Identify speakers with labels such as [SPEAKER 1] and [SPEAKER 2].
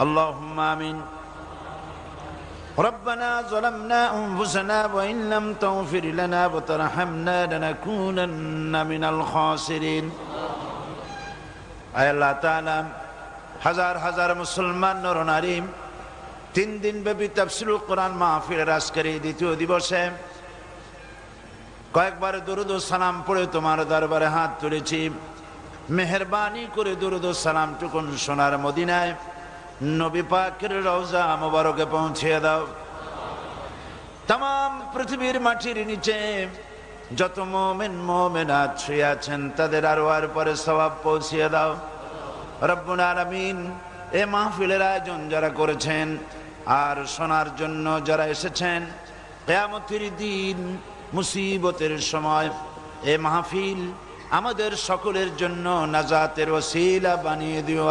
[SPEAKER 1] اللهم آمين ربنا ظلمنا أنفسنا وإن لم تغفر لنا وترحمنا لنكونن من الخاسرين আয় আল্লাহ তাআলা হাজার হাজার মুসলমান নর নারী তিন দিন ব্যাপী তাফসিরুল কোরআন মাহফিলের আজকের এই দ্বিতীয় দিবসে কয়েকবার দুরুদ ও সালাম পড়ে তোমার দরবারে হাত তুলেছি মেহরবানি করে দুরুদ ও সালাম টুকুন সোনার মদিনায় নবী পাকের রওজা মোবারকে পৌঁছিয়ে দাও। তাম পৃথিবীর মাটির নিচে যত মোমেন, মোমেনাত শুয়ে আছেন, তাদের আরও আর পরে সবাব পৌঁছিয়ে দাও। রব্বুল এ মাহফিলের আয়োজন যারা করেছেন আর শোনার জন্য যারা এসেছেন, কেয়ামতের দিন মুসিবতের সময় এ মাহফিল আমাদের সকলের জন্য নাজাতের ওসিলা বানিয়ে দিও।